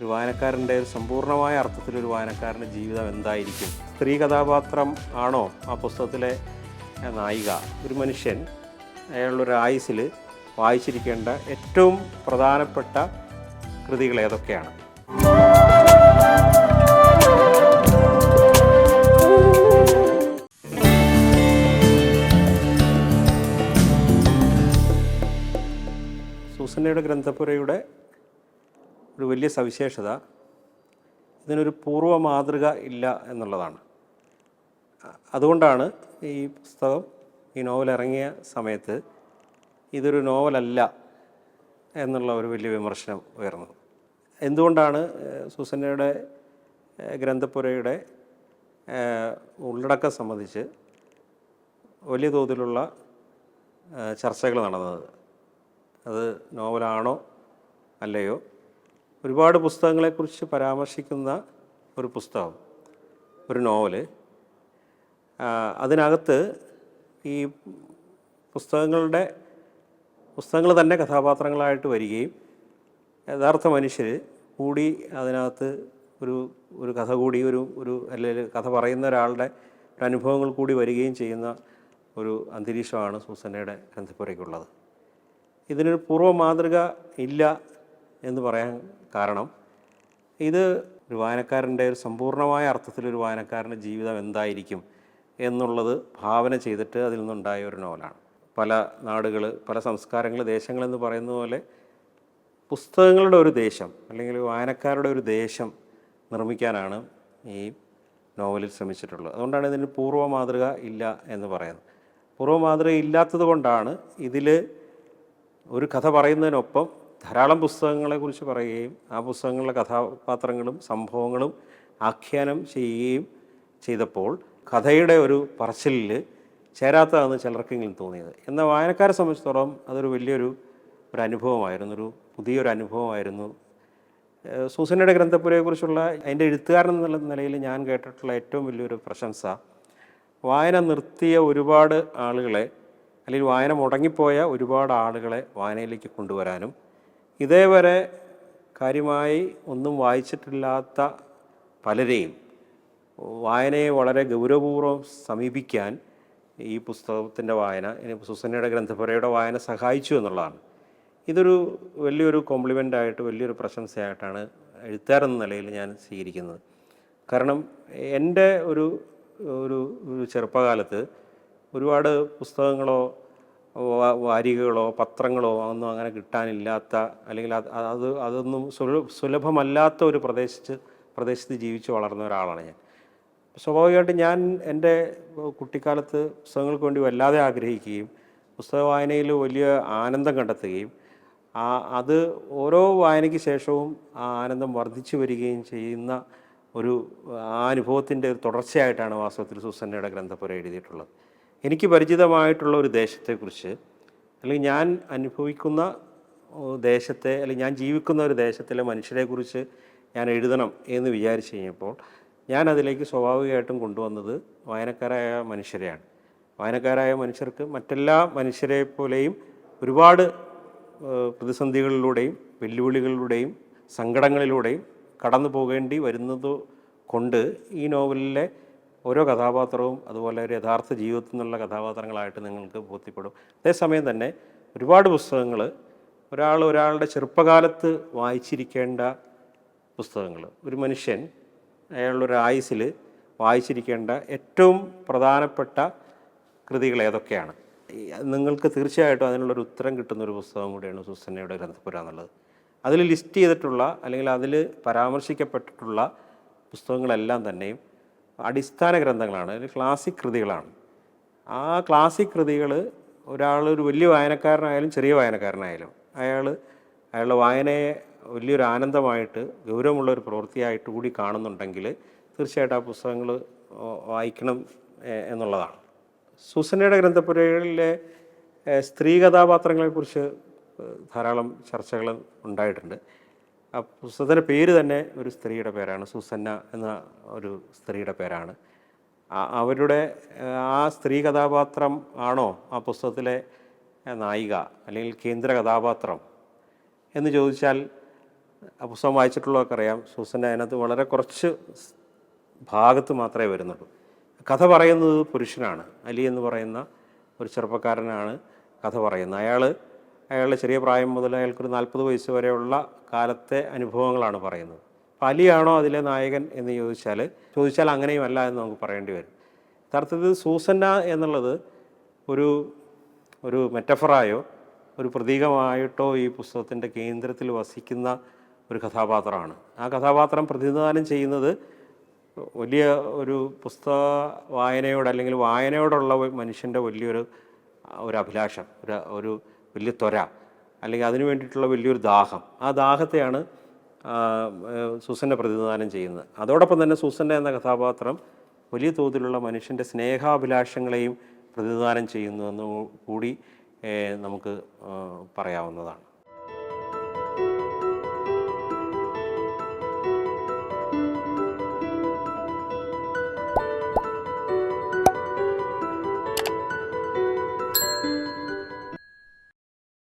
ഒരു വായനക്കാരന്റെ ഒരു സമ്പൂർണമായ അർത്ഥത്തിൽ ഒരു വായനക്കാരന്റെ ജീവിതം എന്തായിരിക്കും? സ്ത്രീ കഥാപാത്രം ആണോ ആ പുസ്തകത്തിലെ നായിക? ഒരു മനുഷ്യൻ അയാളുടെ ആയുസിൽ വായിച്ചിരിക്കേണ്ട ഏറ്റവും പ്രധാനപ്പെട്ട കൃതികൾ ഏതൊക്കെയാണ്? സൂസന്നയുടെ ഗ്രന്ഥപുരയുടെ ഒരു വലിയ സവിശേഷത ഇതിനൊരു പൂർവ മാതൃക ഇല്ല എന്നുള്ളതാണ്. അതുകൊണ്ടാണ് ഈ പുസ്തകം ഈ നോവൽ ഇറങ്ങിയ സമയത്ത് ഇതൊരു നോവലല്ല എന്നുള്ള ഒരു വലിയ വിമർശനം ഉയർന്നത്. എന്തുകൊണ്ടാണ് സുസന്നയുടെ ഗ്രന്ഥപുരയുടെ ഉള്ളടക്കം സംബന്ധിച്ച് വലിയ തോതിലുള്ള ചർച്ചകൾ നടന്നത്? അത് നോവലാണോ അല്ലയോ? ഒരുപാട് പുസ്തകങ്ങളെക്കുറിച്ച് പരാമർശിക്കുന്ന ഒരു പുസ്തകം ഒരു നോവൽ. അതിനകത്ത് ഈ പുസ്തകങ്ങളുടെ പുസ്തകങ്ങൾ തന്നെ കഥാപാത്രങ്ങളായിട്ട് വരികയും യഥാർത്ഥ മനുഷ്യർ കൂടി അതിനകത്ത് ഒരു ഒരു കഥ കൂടി ഒരു ഒരു അല്ലെങ്കിൽ കഥ പറയുന്ന ഒരാളുടെ ഒരു അനുഭവങ്ങൾ കൂടി വരികയും ചെയ്യുന്ന ഒരു അന്തരീക്ഷമാണ് സൂസന്നയുടെ ഗ്രന്ഥപ്പുരയ്ക്കുള്ളത്. ഇതിനൊരു പൂർവ മാതൃക ഇല്ല എന്ന് പറയാൻ കാരണം ഇത് ഒരു വായനക്കാരന്റെ ഒരു സമ്പൂർണമായ അർത്ഥത്തിൽ ഒരു വായനക്കാരന്റെ ജീവിതം എന്തായിരിക്കും എന്നുള്ളത് ഭാവന ചെയ്തിട്ട് അതിൽ നിന്നുണ്ടായ ഒരു നോവലാണ്. പല നാടുകൾ പല സംസ്കാരങ്ങൾ ദേശങ്ങളെന്ന് പറയുന്ന പോലെ പുസ്തകങ്ങളുടെ ഒരു ദേശം അല്ലെങ്കിൽ വായനക്കാരുടെ ഒരു ദേശം നിർമ്മിക്കാനാണ് ഈ നോവലിൽ ശ്രമിച്ചിട്ടുള്ളത്. അതുകൊണ്ടാണ് ഇതിന് പൂർവ മാതൃക ഇല്ല എന്ന് പറയുന്നത്. പൂർവ മാതൃക ഇല്ലാത്തത് കൊണ്ടാണ് ഇതിൽ ഒരു കഥ പറയുന്നതിനൊപ്പം ധാരാളം പുസ്തകങ്ങളെക്കുറിച്ച് പറയുകയും ആ പുസ്തകങ്ങളിലെ കഥാപാത്രങ്ങളും സംഭവങ്ങളും ആഖ്യാനം ചെയ്യുകയും ചെയ്തപ്പോൾ കഥയുടെ ഒരു പറച്ചിലിൽ ചേരാത്തതെന്ന് ചിലർക്കെങ്കിലും തോന്നിയത്. എന്നാൽ വായനക്കാരെ സംബന്ധിച്ചിടത്തോളം അതൊരു വലിയൊരു ഒരു അനുഭവമായിരുന്നു ഒരു പുതിയൊരു അനുഭവമായിരുന്നു. സൂസനയുടെ ഗ്രന്ഥപുരയെക്കുറിച്ചുള്ള അതിന്റെ എഴുത്തുകാരൻ എന്നുള്ള നിലയിൽ ഞാൻ കേട്ടിട്ടുള്ള ഏറ്റവും വലിയൊരു പ്രശംസ വായന നിർത്തിയ ഒരുപാട് ആളുകളെ അല്ലെങ്കിൽ വായന മുടങ്ങിപ്പോയ ഒരുപാട് ആളുകളെ വായനയിലേക്ക് കൊണ്ടുവരാനും ഇതേവരെ കാര്യമായി ഒന്നും വായിച്ചിട്ടില്ലാത്ത പലരെയും വായനയെ വളരെ ഗൗരവപൂർവം സമീപിക്കാൻ ഈ പുസ്തകത്തിന്റെ വായന സുസന്നയുടെ ഗ്രന്ഥപുരയുടെ വായന സഹായിച്ചു എന്നുള്ളതാണ്. ഇതൊരു വലിയൊരു കോംപ്ലിമെന്റ് ആയിട്ട് വലിയൊരു പ്രശംസയായിട്ടാണ് എഴുത്താരെന്ന നിലയിൽ ഞാൻ സ്വീകരിക്കുന്നത്. കാരണം എന്റെ ഒരു ഒരു ചെറുപ്പകാലത്ത് ഒരുപാട് പുസ്തകങ്ങളോ വാരികകളോ പത്രങ്ങളോ ഒന്നും അങ്ങനെ കിട്ടാനില്ലാത്ത അല്ലെങ്കിൽ അത് അത് അതൊന്നും സുലഭമല്ലാത്ത ഒരു പ്രദേശത്ത് പ്രദേശത്ത് ജീവിച്ച് വളർന്ന ഒരാളാണ് ഞാൻ. സ്വാഭാവികമായിട്ട് ഞാൻ എന്റെ കുട്ടിക്കാലത്ത് പുസ്തകങ്ങൾക്ക് വേണ്ടി വല്ലാതെ ആഗ്രഹിക്കുകയും പുസ്തക വായനയിൽ വലിയ ആനന്ദം കണ്ടെത്തുകയും ആ അത് ഓരോ വായനയ്ക്ക് ശേഷവും ആ ആനന്ദം വർദ്ധിച്ചു വരികയും ചെയ്യുന്ന ഒരു ആ അനുഭവത്തിന്റെ ഒരു തുടർച്ചയായിട്ടാണ് വാസ്തവത്തിൽ സുസന്നയുടെ ഗ്രന്ഥപുര എഴുതിയിട്ടുള്ളത്. എനിക്ക് പരിചിതമായിട്ടുള്ള ഒരു ദേശത്തെക്കുറിച്ച് അല്ലെങ്കിൽ ഞാൻ അനുഭവിക്കുന്ന ദേശത്തെ അല്ലെങ്കിൽ ഞാൻ ജീവിക്കുന്ന ഒരു ദേശത്തിലെ മനുഷ്യരെക്കുറിച്ച് ഞാൻ എഴുതണം എന്ന് വിചാരിച്ചു കഴിഞ്ഞപ്പോൾ ഞാൻ അതിലേക്ക് സ്വാഭാവികമായിട്ടും കൊണ്ടുവന്നത് വായനക്കാരായ മനുഷ്യരെയാണ്. വായനക്കാരായ മനുഷ്യർക്ക് മറ്റെല്ലാ മനുഷ്യരെ പോലെയും ഒരുപാട് പ്രതിസന്ധികളിലൂടെയും വെല്ലുവിളികളിലൂടെയും സങ്കടങ്ങളിലൂടെയും കടന്നു പോകേണ്ടി വരുന്നത് കൊണ്ട് ഈ നോവലിലെ ഓരോ കഥാപാത്രവും അതുപോലെ ഒരു യഥാർത്ഥ ജീവിതത്തിൽ നിന്നുള്ള കഥാപാത്രങ്ങളായിട്ട് നിങ്ങൾക്ക് ബോധ്യപ്പെടും. അതേസമയം തന്നെ ഒരുപാട് പുസ്തകങ്ങൾ ഒരാൾ ഒരാളുടെ ചെറുപ്പകാലത്ത് വായിച്ചിരിക്കേണ്ട പുസ്തകങ്ങൾ ഒരു മനുഷ്യൻ അയാളുടെ ഒരു ആയുസിൽ വായിച്ചിരിക്കേണ്ട ഏറ്റവും പ്രധാനപ്പെട്ട കൃതികൾ ഏതൊക്കെയാണ്? നിങ്ങൾക്ക് തീർച്ചയായിട്ടും അതിനുള്ളൊരു ഉത്തരം കിട്ടുന്ന ഒരു പുസ്തകം കൂടിയാണ് സുസന്നയുടെ ഗ്രന്ഥപുര എന്നുള്ളത്. അതിൽ ലിസ്റ്റ് ചെയ്തിട്ടുള്ള അല്ലെങ്കിൽ അതിൽ പരാമർശിക്കപ്പെട്ടിട്ടുള്ള പുസ്തകങ്ങളെല്ലാം തന്നെയും അടിസ്ഥാന ഗ്രന്ഥങ്ങളാണ് ക്ലാസിക് കൃതികളാണ്. ആ ക്ലാസിക് കൃതികൾ ഒരാൾ ഒരു വലിയ വായനക്കാരനായാലും ചെറിയ വായനക്കാരനായാലും അയാൾ അയാളുടെ വായനയെ വലിയൊരു ആനന്ദമായിട്ട് ഗൗരവമുള്ള ഒരു പ്രവൃത്തിയായിട്ട് കൂടി കാണുന്നുണ്ടെങ്കിൽ തീർച്ചയായിട്ടും ആ പുസ്തകങ്ങൾ വായിക്കണം എന്നുള്ളതാണ്. സുസനയുടെ ഗ്രന്ഥപുരകളിലെ സ്ത്രീ കഥാപാത്രങ്ങളെക്കുറിച്ച് ധാരാളം ചർച്ചകൾ ഉണ്ടായിട്ടുണ്ട്. ആ പുസ്തകത്തിന്റെ പേര് തന്നെ ഒരു സ്ത്രീയുടെ പേരാണ് സുസന്ന എന്ന ഒരു സ്ത്രീയുടെ പേരാണ്. അവരുടെ ആ സ്ത്രീ കഥാപാത്രം ആണോ ആ പുസ്തകത്തിലെ നായിക അല്ലെങ്കിൽ കേന്ദ്ര കഥാപാത്രം? എന്ന് ചോദിച്ചാൽ ആ പുസ്തകം വായിച്ചിട്ടുള്ളവർക്ക് അറിയാം സൂസന്റെ അതിനകത്ത് വളരെ കുറച്ച് ഭാഗത്ത് മാത്രമേ വരുന്നുള്ളൂ. കഥ പറയുന്നത് പുരുഷനാണ് അലി എന്ന് പറയുന്ന ഒരു ചെറുപ്പക്കാരനാണ് കഥ പറയുന്നത്. അയാൾ അയാളുടെ ചെറിയ പ്രായം മുതൽ അയാൾക്കൊരു നാൽപ്പത് വയസ്സ് വരെയുള്ള കാലത്തെ അനുഭവങ്ങളാണ് പറയുന്നത്. അപ്പോൾ അലിയാണോ അതിലെ നായകൻ എന്ന് ചോദിച്ചാൽ ചോദിച്ചാൽ അങ്ങനെയും അല്ല എന്ന് നമുക്ക് പറയേണ്ടി വരും. യഥാർത്ഥത്തിൽ സൂസന്ന എന്നുള്ളത് ഒരു ഒരു മെറ്റഫറായോ ഒരു പ്രതീകമായിട്ടോ ഈ പുസ്തകത്തിന്റെ കേന്ദ്രത്തിൽ വസിക്കുന്ന ഒരു കഥാപാത്രമാണ്. ആ കഥാപാത്രം പ്രതിനിധാനം ചെയ്യുന്നത് വലിയ ഒരു പുസ്തക വായനയോട് അല്ലെങ്കിൽ വായനയോടുള്ള മനുഷ്യന്റെ വലിയൊരു ഒരു അഭിലാഷം ഒരു ഒരു വലിയ ത്വര അല്ലെങ്കിൽ അതിനു വേണ്ടിയിട്ടുള്ള വലിയൊരു ദാഹം. ആ ദാഹത്തെയാണ് ആ, പ്രതിനിധാനം ചെയ്യുന്നത്. അതോടൊപ്പം തന്നെ സൂസന്റെ എന്ന കഥാപാത്രം വലിയ തോതിലുള്ള മനുഷ്യന്റെ സ്നേഹാഭിലാഷങ്ങളെയും പ്രതിനിധാനം ചെയ്യുന്നുവെന്ന് കൂടി നമുക്ക് പറയാവുന്നതാണ്.